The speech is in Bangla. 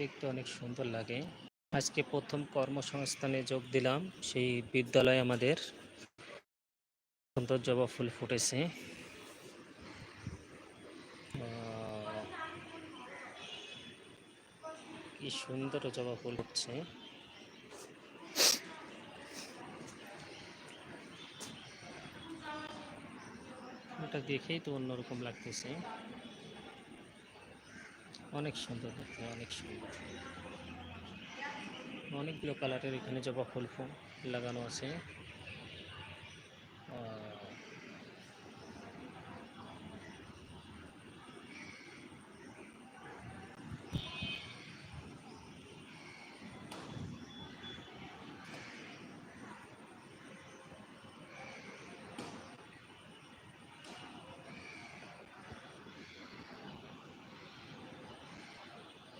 দেখতে অনেক সুন্দর লাগে। আজকে প্রথম কর্মসংস্থানে যোগ দিলাম, সেই বিদ্যালয়ে আমাদের সুন্দর জবা ফুল ফুটেছে। কি সুন্দর জবা ফুল হচ্ছে এটা দেখেই তো অন্যরকম লাগতেছে। অনেক সুন্দর দেখতে অনেক সুন্দর। অনেকগুলো কালারের এখানে জবা ফুল ফুল লাগানো আছে।